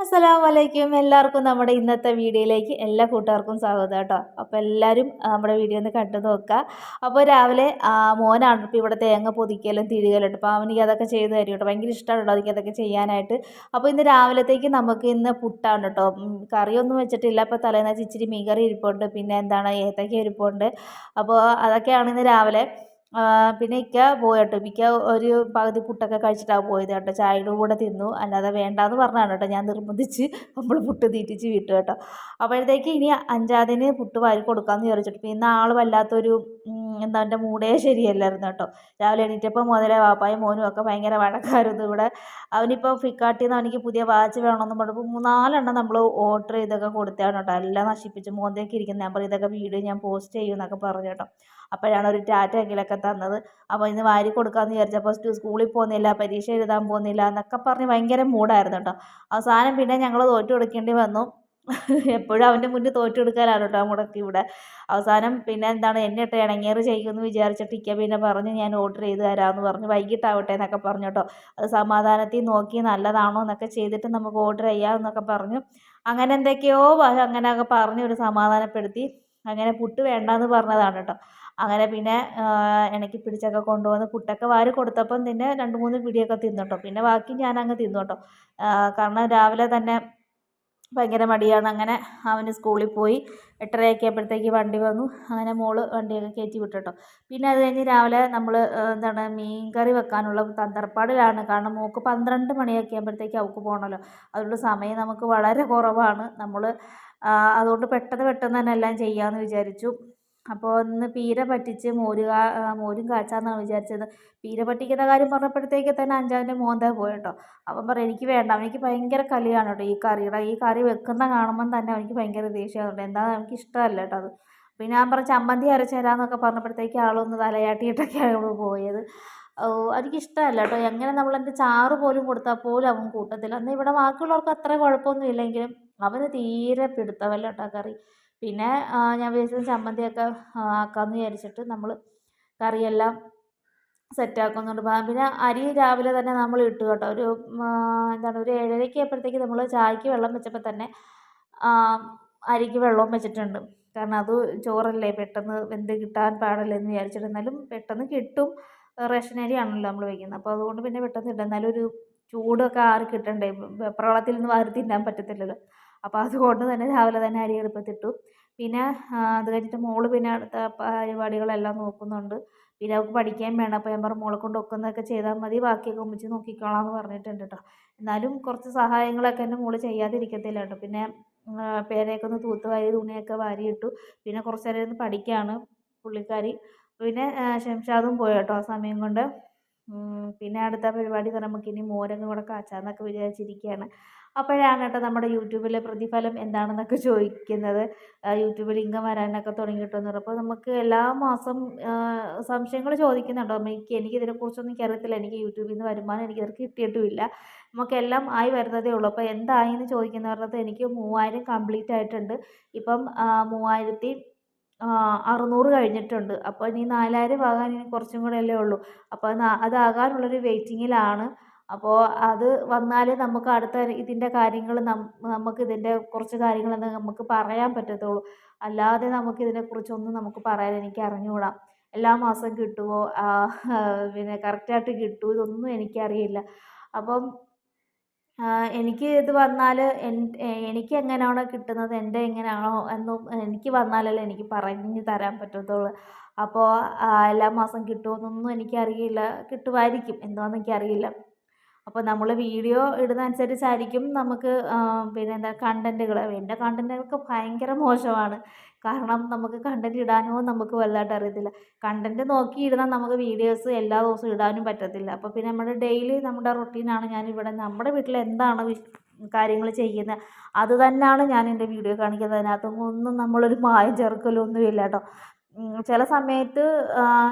അസ്സലാമു വലൈക്കും എല്ലാവർക്കും നമ്മുടെ ഇന്നത്തെ വീഡിയോയിലേക്ക് എല്ലാ കൂട്ടുകാർക്കും സ്വാഗതം കേട്ടോ. അപ്പോൾ എല്ലാവരും നമ്മുടെ വീഡിയോ ഒന്ന് കണ്ടു നോക്കുക. അപ്പോൾ രാവിലെ മോനാണ് ഇപ്പോൾ ഇവിടെ തേങ്ങ പൊതിക്കലും തിരികലും. അപ്പോൾ അവനിക്ക് അതൊക്കെ ചെയ്ത് തരും കേട്ടോ. ഭയങ്കര ഇഷ്ടമാണ് കേട്ടോ എനിക്ക് അതൊക്കെ ചെയ്യാനായിട്ട്. അപ്പോൾ ഇന്ന് രാവിലത്തേക്ക് നമുക്ക് ഇന്ന് പുട്ടാണ് കേട്ടോ. കറിയൊന്നും വെച്ചിട്ടില്ല. അപ്പോൾ തലേന്ന് ഇച്ചിരി മീൻ കറി ഇരിപ്പുണ്ട്. പിന്നെ എന്താണ് ഏത്തക്ക ഇരിപ്പുണ്ട്. അപ്പോൾ അതൊക്കെയാണ് ഇന്ന് രാവിലെ. പിന്നെ ഇക്ക പോയി കേട്ടോ ഇക്ക ഒരു പകുതി പുട്ടൊക്കെ കഴിച്ചിട്ടാണ് പോയത് കേട്ടോ. ചായയുടെ കൂടെ തിന്നു. അല്ലാതെ വേണ്ടാന്ന് പറഞ്ഞാണ് കേട്ടോ. ഞാൻ നിർബന്ധിച്ച് നമ്മൾ പുട്ട് തീറ്റിച്ച് വിട്ടു കേട്ടോ. അപ്പോഴത്തേക്ക് ഇനി അഞ്ചാതിന് പുട്ട് വാരി കൊടുക്കാമെന്ന് വിചാരിച്ചിട്ട്. പിന്നെ ആൾ വല്ലാത്തൊരു എന്താ എന്റെ മൂടേ ശരിയല്ലായിരുന്നു കേട്ടോ. രാവിലെ എണീറ്റപ്പോൾ മുതലേ വാപ്പായും മോനും ഒക്കെ ഭയങ്കര വഴക്കായിരുന്നു ഇവിടെ. അവനിപ്പോൾ ഫ്ലിപ്കാർട്ടിൽ നിന്ന് അവനിക്ക് പുതിയ വാച്ച് വേണമെന്ന് പറഞ്ഞപ്പോൾ മൂന്നാലെണ്ണം നമ്മൾ ഓർഡർ ചെയ്തൊക്കെ കൊടുത്തതാണ് കേട്ടോ. എല്ലാം നശിപ്പിച്ച് മോന്തേക്ക് ഇരിക്കുന്ന നമ്പർ ഇതൊക്കെ വീഡിയോ ഞാൻ പോസ്റ്റ് ചെയ്യും എന്നൊക്കെ പറഞ്ഞു കേട്ടോ. അപ്പോഴാണ് ഒരു ടാറ്റ എങ്കിലൊക്കെ തന്നത്. അപ്പോൾ ഇന്ന് വാരി കൊടുക്കാമെന്ന് വിചാരിച്ചപ്പോൾ സ്കൂളിൽ പോകുന്നില്ല പരീക്ഷ എഴുതാൻ പോകുന്നില്ല എന്നൊക്കെ പറഞ്ഞ് ഭയങ്കര മൂടായിരുന്നു കേട്ടോ. അവസാനം പിന്നെ ഞങ്ങൾ തോറ്റു കൊടുക്കേണ്ടി വന്നു. എപ്പോഴും അവന്റെ മുന്നിൽ തോറ്റു കൊടുക്കാനാണ് കേട്ടോ മുടക്ക് ഇവിടെ. അവസാനം പിന്നെ എന്താണ് എന്നെ ഇട്ട് ഇണങ്ങിയറ് ചെയ്യുമെന്ന് വിചാരിച്ചിട്ട് ഇക്ക പിന്നെ പറഞ്ഞ് ഞാൻ ഓർഡർ ചെയ്ത് തരാമെന്ന് പറഞ്ഞ് വൈകിട്ടാവട്ടെ എന്നൊക്കെ പറഞ്ഞു കേട്ടോ. അത് സമാധാനത്തിൽ നോക്കി നല്ലതാണോ എന്നൊക്കെ ചെയ്തിട്ട് നമുക്ക് ഓർഡർ ചെയ്യാം എന്നൊക്കെ പറഞ്ഞു. അങ്ങനെ എന്തൊക്കെയോ അങ്ങനെയൊക്കെ പറഞ്ഞ് ഒരു സമാധാനപ്പെടുത്തി. അങ്ങനെ പുട്ട് വേണ്ടാന്ന് പറഞ്ഞതാണ് കേട്ടോ. അങ്ങനെ പിന്നെ ഇണക്കി പിടിച്ചൊക്കെ കൊണ്ടുവന്ന് പുട്ടൊക്കെ വാരി കൊടുത്തപ്പം തന്നെ രണ്ട് മൂന്ന് പിടിയൊക്കെ തിന്നു കേട്ടോ. പിന്നെ ബാക്കി ഞാൻ ഞാനങ്ങ് തിന്നു കേട്ടോ. കാരണം രാവിലെ തന്നെ ഭയങ്കര മടിയാണ്. അങ്ങനെ അവന് സ്കൂളിൽ പോയി എട്ടരയൊക്കെ ആയപ്പോഴത്തേക്ക് വണ്ടി വന്നു. അങ്ങനെ മോൾ വണ്ടിയൊക്കെ കയറ്റി വിട്ടു കേട്ടോ. പിന്നെ അത് കഴിഞ്ഞ് രാവിലെ നമ്മൾ എന്താണ് മീൻ കറി വെക്കാനുള്ള തന്ത്രപ്പാടിലാണ്. കാരണം മോൾക്ക് പന്ത്രണ്ട് മണിയൊക്കെ ആകുമ്പോഴത്തേക്ക് അവൾക്ക് പോകണമല്ലോ അതുകൊണ്ട് സമയം നമുക്ക് വളരെ കുറവാണ്. നമ്മൾ അതുകൊണ്ട് പെട്ടെന്ന് പെട്ടെന്ന് തന്നെ എല്ലാം ചെയ്യാമെന്ന് വിചാരിച്ചു. അപ്പോൾ ഒന്ന് പീര പറ്റിച്ച് മോര് മോരും കാച്ചാന്നാണ് വിചാരിച്ചത്. പീര പറ്റിക്കുന്ന കാര്യം പറഞ്ഞപ്പോഴത്തേക്ക് തന്നെ അഞ്ചാവിന്റെ മോന്ത പോയി കേട്ടോ. അവൻ പറയും എനിക്ക് വേണ്ട അവനിക്ക് ഭയങ്കര കലിയാണ് കേട്ടോ ഈ കറിയുടെ ഈ കറി വെക്കുന്ന കാണുമ്പം തന്നെ അവനിക്ക് ഭയങ്കര ദേഷ്യമാകുന്നുണ്ട് എന്താ എനിക്ക് ഇഷ്ടമല്ല കേട്ടോ അത്. പിന്നെ ഞാൻ പറഞ്ഞ ചമ്മന്തി അരച്ച് തരാമെന്നൊക്കെ പറഞ്ഞപ്പോഴത്തേക്ക് ആളൊന്ന് തലയാട്ടിയിട്ടൊക്കെയാണ് പോയത്. എനിക്കിഷ്ടമല്ല കേട്ടോ. എങ്ങനെ നമ്മളെന്ത് ചാറ് പോലും കൊടുത്താൽ പോലും അവൻ കൂട്ടത്തില്ല. എന്നാൽ ഇവിടെ ബാക്കിയുള്ളവർക്ക് അത്ര കുഴപ്പമൊന്നും ഇല്ലെങ്കിലും അവന് തീരെ പിടുത്തമല്ല കേട്ടോ കറി. പിന്നെ ഞാൻ വിചാരിച്ചത് ചമ്മന്തിയൊക്കെ ആക്കാമെന്ന് വിചാരിച്ചിട്ട് നമ്മൾ കറിയെല്ലാം സെറ്റാക്കുന്നുണ്ട്. പിന്നെ അരി രാവിലെ തന്നെ നമ്മൾ ഇട്ടു കേട്ടോ. ഒരു എന്താണ് ഒരു ഏഴരയ്ക്ക് ആയപ്പോഴത്തേക്ക് നമ്മൾ ചായക്ക് വെള്ളം വെച്ചപ്പോൾ തന്നെ അരിക്ക് വെള്ളവും വെച്ചിട്ടുണ്ട്. കാരണം അത് ചോറല്ലേ പെട്ടെന്ന് വെന്ത് കിട്ടാൻ പാടല്ലേ എന്ന് വിചാരിച്ചിട്ട്. പെട്ടെന്ന് കിട്ടും. റേഷൻ അരിയാണല്ലോ നമ്മൾ വയ്ക്കുന്നത് അപ്പോൾ അതുകൊണ്ട് പിന്നെ പെട്ടെന്ന് ഇടാം എന്നാലും ഒരു ചൂടൊക്കെ ആറി കിട്ടണ്ടേ? വെപ്രാളത്തിൽ നിന്ന് വാരി തിന്നാൻ പറ്റത്തില്ലല്ലോ. അപ്പോൾ അതുകൊണ്ട് തന്നെ രാവിലെ തന്നെ അരി അടുപ്പത്തിട്ടു പിന്നെ അത് കഴിഞ്ഞിട്ട് മോൾ പിന്നെ അടുത്ത പരിപാടികളെല്ലാം നോക്കുന്നുണ്ട്. പിന്നെ അവൾക്ക് പഠിക്കാൻ വേണം. അപ്പോൾ ഞാൻ പറഞ്ഞു മോളെ കൊണ്ട് ഒക്കുന്നതൊക്കെ ചെയ്താൽ മതി. ബാക്കിയൊക്കെ ഉമ്മച്ചി നോക്കിക്കോളാം എന്ന് പറഞ്ഞിട്ടുണ്ട് കേട്ടോ എന്നാലും കുറച്ച് സഹായങ്ങളൊക്കെ എന്റെ മോൾ ചെയ്യാതിരിക്കത്തില്ല കേട്ടോ പിന്നെ പേരയൊക്കെ ഒന്ന് തൂത്ത് വാരി തുണിയൊക്കെ വാരിയിട്ടു പിന്നെ കുറച്ച് നേരം ഇരുന്ന് പഠിക്കുകയാണ് പുള്ളിക്കാരി. പിന്നെ ഷംഷാദും പോയി കേട്ടോ ആ സമയം കൊണ്ട്. പിന്നെ അടുത്ത പരിപാടി നമുക്കിനി മോരങ്ങ കൂടെ കാച്ചാന്നൊക്കെ വിചാരിച്ചിരിക്കുകയാണ് അപ്പോഴാണ് കേട്ടോ നമ്മുടെ യൂട്യൂബിലെ പ്രതിഫലം എന്താണെന്നൊക്കെ ചോദിക്കുന്നത്. യൂട്യൂബിൽ ഇൻകം വരാനൊക്കെ തുടങ്ങിയിട്ടുണ്ട് അപ്പോൾ നമുക്ക് എല്ലാ മാസം സംശയങ്ങൾ ചോദിക്കുന്നുണ്ടോ? എനിക്ക് എനിക്ക് ഇതിനെക്കുറിച്ചൊന്നും എനിക്ക് അറിയത്തില്ല. എനിക്ക് യൂട്യൂബിൽ നിന്ന് വരുമാനം എനിക്ക് ഇതൊക്കെ കിട്ടിയിട്ടുമില്ല. നമുക്കെല്ലാം ആയി വരുന്നതേ ഉള്ളൂ. അപ്പോൾ എന്തായി എന്ന് ചോദിക്കുന്നവരുടെ എനിക്ക് മൂവായിരം കംപ്ലീറ്റ് ആയിട്ടുണ്ട്. ഇപ്പം മൂവായിരത്തി അറുന്നൂറ് കഴിഞ്ഞിട്ടുണ്ട്. അപ്പോൾ ഇനി നാലായിരം ആകാൻ ഇനി കുറച്ചും കൂടെ അല്ലേ ഉള്ളൂ അപ്പോൾ അതാകാനുള്ളൊരു വെയിറ്റിങ്ങിലാണ്. അപ്പോൾ അത് വന്നാലേ നമുക്ക് അടുത്ത ഇതിന്റെ കാര്യങ്ങൾ നമുക്ക് ഇതിന്റെ കുറച്ച് കാര്യങ്ങൾ നമുക്ക് പറയാൻ പറ്റത്തുള്ളൂ. അല്ലാതെ നമുക്ക് ഇതിനെക്കുറിച്ചൊന്നും നമുക്ക് പറയാൻ എനിക്ക് അറിഞ്ഞുകൂടാ എല്ലാ മാസം കിട്ടുമോ പിന്നെ കറക്റ്റായിട്ട് കിട്ടുമോ ഇതൊന്നും എനിക്കറിയില്ല. അപ്പം എനിക്ക് ഇത് വന്നാൽ എനിക്ക് എങ്ങനെയാണോ കിട്ടുന്നത് എന്റെ എങ്ങനെയാണോ എന്നും എനിക്ക് വന്നാലല്ലേ എനിക്ക് പറഞ്ഞു തരാൻ പറ്റത്തുള്ളൂ. അപ്പോൾ എല്ലാ മാസം കിട്ടുമെന്നൊന്നും എനിക്കറിയില്ല. കിട്ടുമായിരിക്കും. എന്താണെന്ന് എനിക്കറിയില്ല. അപ്പോൾ നമ്മൾ വീഡിയോ ഇടുന്ന അനുസരിച്ചായിരിക്കും നമുക്ക് പിന്നെ എന്താ കണ്ടന്റുകൾ എന്റെ കണ്ടന്റുകളൊക്കെ ഭയങ്കര മോശമാണ്. കാരണം നമുക്ക് കണ്ടന്റ് ഇടാനോ നമുക്ക് വലുതായിട്ട് അറിയത്തില്ല. കണ്ടന്റ് നോക്കി ഇടുന്ന നമുക്ക് വീഡിയോസ് എല്ലാ ദിവസവും ഇടാനും പറ്റത്തില്ല. അപ്പോൾ പിന്നെ നമ്മുടെ ഡെയിലി നമ്മുടെ റൊട്ടീനാണ് ഞാനിവിടെ നമ്മുടെ വീട്ടിൽ എന്താണ് കാര്യങ്ങൾ ചെയ്യുന്നത്? അത് തന്നെയാണ് ഞാൻ എന്റെ വീഡിയോ കാണിക്കുന്നത്. അതിനകത്തൊന്നും നമ്മളൊരു മായം ചേർക്കലൊന്നും ഇല്ല കേട്ടോ. ചില സമയത്ത്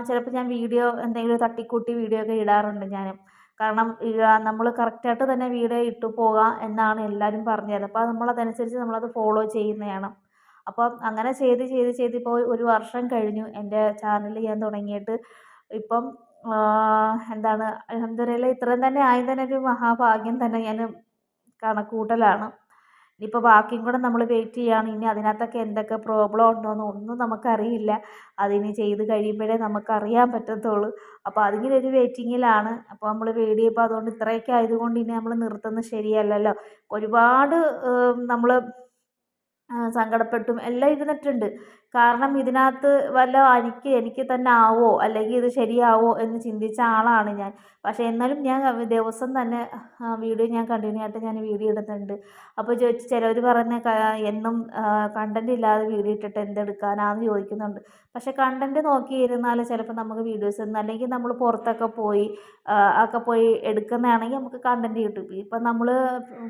ചിലപ്പോൾ ഞാൻ വീഡിയോ എന്തെങ്കിലും തട്ടിക്കൂട്ടി വീഡിയോ ഒക്കെ ഇടാറുണ്ട് ഞാൻ കാരണം നമ്മൾ കറക്റ്റായിട്ട് തന്നെ വീഡിയോ ഇട്ടു പോകാം എന്നാണ് എല്ലാവരും പറഞ്ഞത്. അപ്പോൾ നമ്മൾ അതനുസരിച്ച് നമ്മളത് ഫോളോ ചെയ്യുന്നതാണ്. അപ്പം അങ്ങനെ ചെയ്ത് ചെയ്ത് ചെയ്ത് ഇപ്പോൾ ഒരു വർഷം കഴിഞ്ഞു എന്റെ ചാനൽ ഞാൻ തുടങ്ങിയിട്ട്. ഇപ്പം എന്താണ് അൽഹംദുലില്ലാ ഇത്രയും തന്നെ ആയി തന്നെ ഒരു മഹാഭാഗ്യം തന്നെ ഞാൻ കണക്കൂട്ടലാണ്. ഇനിയിപ്പോൾ ബാക്കിയും കൂടെ നമ്മൾ വെയിറ്റ് ചെയ്യുകയാണ് ഇനി അതിനകത്തൊക്കെ എന്തൊക്കെ പ്രോബ്ലം ഉണ്ടോയെന്ന് ഒന്നും നമുക്കറിയില്ല. അതിനി ചെയ്ത് കഴിയുമ്പോഴേ നമുക്കറിയാൻ പറ്റത്തുള്ളൂ. അപ്പോൾ അതിങ്ങനെ ഒരു വെയിറ്റിങ്ങിലാണ് അപ്പോൾ നമ്മൾ വീഡിയോ അതുകൊണ്ട് ഇത്രയൊക്കെ ആയതുകൊണ്ട് ഇനി നമ്മൾ നിർത്തുന്നത് ശരിയല്ലല്ലോ. ഒരുപാട് നമ്മൾ സങ്കടപ്പെട്ടും എല്ലാം ഇരുന്നിട്ടുണ്ട്. കാരണം ഇതിനകത്ത് വല്ല എനിക്ക് എനിക്ക് തന്നെ ആവോ അല്ലെങ്കിൽ ഇത് ശരിയാവോ എന്ന് ചിന്തിച്ച ആളാണ് ഞാൻ. പക്ഷേ എന്നാലും ഞാൻ ദിവസം തന്നെ വീഡിയോ ഞാൻ കണ്ടിന്യൂ ആയിട്ട് ഞാൻ വീഡിയോ ഇടുന്നുണ്ട്. അപ്പോൾ ചോദിച്ച് ചിലവർ പറയുന്ന എന്നും കണ്ടന്റ് ഇല്ലാതെ വീഡിയോ ഇട്ടിട്ട് എന്തെടുക്കാനാന്ന് ചോദിക്കുന്നുണ്ട്. പക്ഷേ കണ്ടന്റ് നോക്കിയിരുന്നാൽ ചിലപ്പോൾ നമുക്ക് വീഡിയോസ് ഒന്നും അല്ലെങ്കിൽ നമ്മൾ പുറത്തൊക്കെ പോയി ഒക്കെ പോയി എടുക്കുന്നതാണെങ്കിൽ നമുക്ക് കണ്ടന്റ് കിട്ടും. ഇപ്പം നമ്മൾ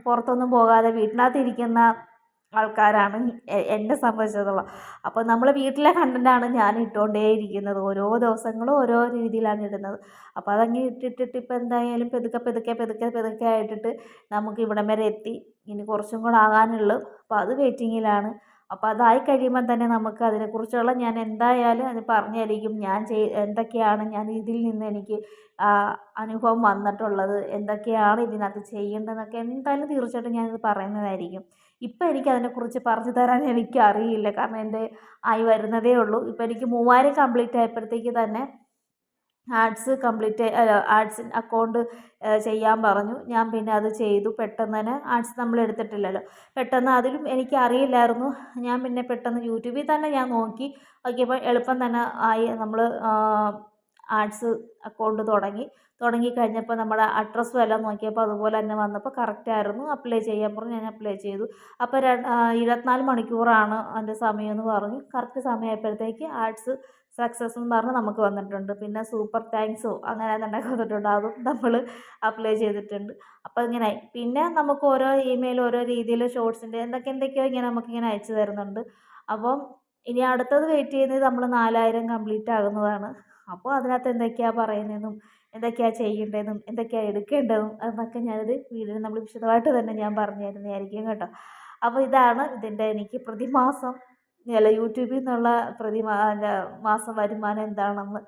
പുറത്തൊന്നും പോകാതെ വീട്ടിനകത്ത് ഇരിക്കുന്ന ആൾക്കാരാണ് എന്നെ സംബന്ധിച്ചിടത്തോളം. അപ്പോൾ നമ്മൾ വീട്ടിലെ കണ്ടന്റാണ് ഞാൻ ഇട്ടുകൊണ്ടേയിരിക്കുന്നത് ഓരോ ദിവസങ്ങളും ഓരോ രീതിയിലാണ് ഇടുന്നത്. അപ്പോൾ അതങ്ങനെ ഇട്ടിട്ടിട്ട് ഇപ്പോൾ എന്തായാലും പെതുക്കെ പെതുക്കെ പെതുക്കെ പെതുക്കെ ആയിട്ടിട്ട് നമുക്ക് ഇവിടം വരെ എത്തി. ഇനി കുറച്ചും കൂടെ ആകാനുള്ളൂ. അപ്പോൾ അത് വെയിറ്റിങ്ങിലാണ് അപ്പോൾ അതായി കഴിയുമ്പോൾ തന്നെ നമുക്ക് അതിനെക്കുറിച്ചുള്ള ഞാൻ എന്തായാലും അത് പറഞ്ഞായിരിക്കും. ഞാൻ ചെയ് എന്തൊക്കെയാണ് ഞാൻ ഇതിൽ നിന്ന് എനിക്ക് അനുഭവം വന്നിട്ടുള്ളത്? എന്തൊക്കെയാണ് ഇതിനകത്ത് ചെയ്യേണ്ടതെന്നൊക്കെ എന്തായാലും തീർച്ചയായിട്ടും ഞാനിത് പറയുന്നതായിരിക്കും. ഇപ്പം എനിക്ക് അതിനെക്കുറിച്ച് പറഞ്ഞു തരാൻ എനിക്ക് അറിയില്ല. കാരണം എന്റെ ആയി വരുന്നതേ ഉള്ളൂ. ഇപ്പം എനിക്ക് മൂവായിരം കംപ്ലീറ്റ് ആയപ്പോഴത്തേക്ക് തന്നെ ആർട്സ് കംപ്ലീറ്റ് അല്ല ആർട്സ് അക്കൗണ്ട് ചെയ്യാൻ പറഞ്ഞു. ഞാൻ പിന്നെ അത് ചെയ്തു. പെട്ടെന്ന് തന്നെ ആർട്സ് നമ്മൾ എടുത്തിട്ടില്ലല്ലോ. പെട്ടെന്ന് അതിലും എനിക്ക് അറിയില്ലായിരുന്നു. ഞാൻ പിന്നെ പെട്ടെന്ന് യൂട്യൂബിൽ തന്നെ ഞാൻ നോക്കി. നോക്കിയപ്പോൾ എളുപ്പം തന്നെ ആയി നമ്മൾ ആഡ്സ് അക്കൗണ്ട് തുടങ്ങി. തുടങ്ങി കഴിഞ്ഞപ്പോൾ നമ്മുടെ അഡ്രസ്സും എല്ലാം നോക്കിയപ്പോൾ അതുപോലെ തന്നെ വന്നപ്പോൾ കറക്റ്റ് ആയിരുന്നു. അപ്ലൈ ചെയ്യാൻ പറഞ്ഞു ഞാൻ അപ്ലൈ ചെയ്തു. അപ്പോൾ ഇരുപത്തിനാല് മണിക്കൂറാണ് അതിന്റെ എന്ന് പറഞ്ഞു. കറക്റ്റ് സമയമായപ്പോഴത്തേക്ക് ആർട്സ് സക്സസ് എന്ന് പറഞ്ഞ് നമുക്ക് വന്നിട്ടുണ്ട്. പിന്നെ സൂപ്പർ താങ്ക്സോ അങ്ങനെ തന്നെ വന്നിട്ടുണ്ട്. അതും നമ്മൾ അപ്ലൈ ചെയ്തിട്ടുണ്ട്. അപ്പോൾ ഇങ്ങനെ പിന്നെ നമുക്ക് ഓരോ ഇമെയിൽ ഓരോ രീതിയിൽ ഷോർട്സിന്റെ എന്തൊക്കെ എന്തൊക്കെയോ ഇങ്ങനെ നമുക്കിങ്ങനെ അയച്ചു തരുന്നുണ്ട്. അപ്പം ഇനി അടുത്തത് വെയിറ്റ് ചെയ്യുന്നത് നമ്മൾ നാലായിരം കംപ്ലീറ്റ് ആകുന്നതാണ്. അപ്പോൾ അതിനകത്ത് എന്തൊക്കെയാണ് പറയുന്നതെന്നും എന്തൊക്കെയാണ് ചെയ്യേണ്ടതെന്നും എന്തൊക്കെയാണ് എടുക്കേണ്ടതും എന്നൊക്കെ ഞാനത് വീഡിയോയിൽ നമ്മൾ വിശദമായിട്ട് തന്നെ ഞാൻ പറഞ്ഞു തരുന്നതായിരിക്കും കേട്ടോ. അപ്പോൾ ഇതാണ് ഇതിന്റെ എനിക്ക് പ്രതിമാസം. അല്ല യൂട്യൂബിൽ നിന്നുള്ള പ്രതിമാ മാസം വരുമാനം എന്താണെന്ന്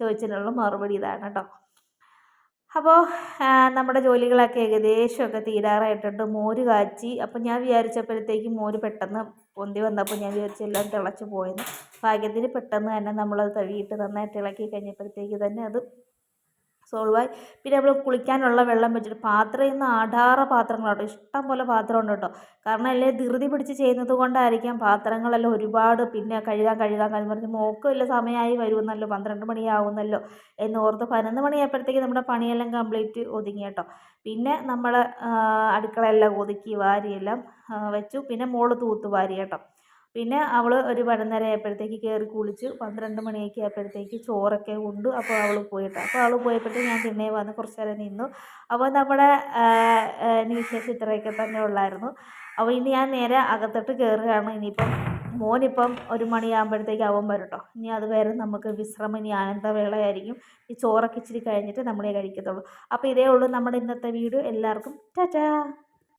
ചോദിച്ചതിനുള്ള മറുപടി ഇതാണ് കേട്ടോ. അപ്പോൾ നമ്മുടെ ജോലികളൊക്കെ ഏകദേശമൊക്കെ തീരാറായിട്ടുണ്ട്. മോര് കാച്ചി. അപ്പോൾ ഞാൻ വിചാരിച്ചപ്പോഴത്തേക്കും മോര് പെട്ടെന്ന് പൊന്തി വന്നപ്പോൾ ഞാൻ വിചാരിച്ചു എല്ലാം തിളച്ച് പോയെന്ന്. ഭാഗ്യത്തിന് പെട്ടെന്ന് തന്നെ നമ്മളത് തഴുകിയിട്ട് നന്നായിട്ട് ഇളക്കി കഴിഞ്ഞപ്പോഴത്തേക്ക് തന്നെ അത് സോൾവായി പിന്നെ നമ്മൾ കുളിക്കാനുള്ള വെള്ളം വെച്ചിട്ട് പാത്രം ഇന്ന് ആധാറ പാത്രങ്ങളുണ്ട് ഇഷ്ടം പോലെ പാത്രമുണ്ട് കേട്ടോ. കാരണം അല്ലേ ധൃതി പിടിച്ച് ചെയ്യുന്നത് കൊണ്ടായിരിക്കാം പാത്രങ്ങളെല്ലാം ഒരുപാട് പിന്നെ കഴുകാൻ കഴുകാൻ കാര്യം പറഞ്ഞ് മോക്ക് വല്ല സമയമായി വരുമെന്നല്ലോ പന്ത്രണ്ട് മണിയാവുന്നല്ലോ എന്ന് ഓർത്ത് പതിനൊന്ന് മണിയായപ്പോഴത്തേക്ക് നമ്മുടെ പണിയെല്ലാം കംപ്ലീറ്റ് ഒതുങ്ങി കേട്ടോ. പിന്നെ നമ്മൾ അടുക്കളയെല്ലാം ഒതുക്കി വാരിയെല്ലാം വെച്ചു. പിന്നെ മോൾ തൂത്ത് വാരി കേട്ടോ. പിന്നെ അവൾ ഒരു പതിനൊന്നര ആയപ്പോഴത്തേക്ക് കയറി കുളിച്ച് പന്ത്രണ്ട് മണിയൊക്കെ ആയപ്പോഴത്തേക്ക് ചോറൊക്കെ ഉണ്ട്. അപ്പോൾ അവൾ പോയിട്ട്. അപ്പോൾ അവൾ പോയപ്പോഴത്തേക്ക് ഞാൻ പിന്നെ വന്ന് കുറച്ച് നേരം നിന്നു. അപ്പോൾ നമ്മുടെ വിശേഷം ഇത്രയൊക്കെ തന്നെ ഉള്ളായിരുന്നു. അപ്പോൾ ഇനി ഞാൻ നേരെ അകത്തോട്ട് കയറുകയാണ് ഇനിയിപ്പം മോനിപ്പം ഒരു മണിയാകുമ്പോഴത്തേക്ക് അവൻ വരും ഇനി അത് വരെ നമുക്ക് വിശ്രമം ഇനി ആനന്ദവേളയായിരിക്കും. ഈ ചോറൊക്കെ ഇച്ചിരി കഴിഞ്ഞിട്ട് നമ്മളെ കഴിക്കത്തുള്ളൂ. അപ്പോൾ ഇതേ ഉള്ളൂ നമ്മുടെ ഇന്നത്തെ വീഡിയോ. എല്ലാവർക്കും ടാറ്റാ!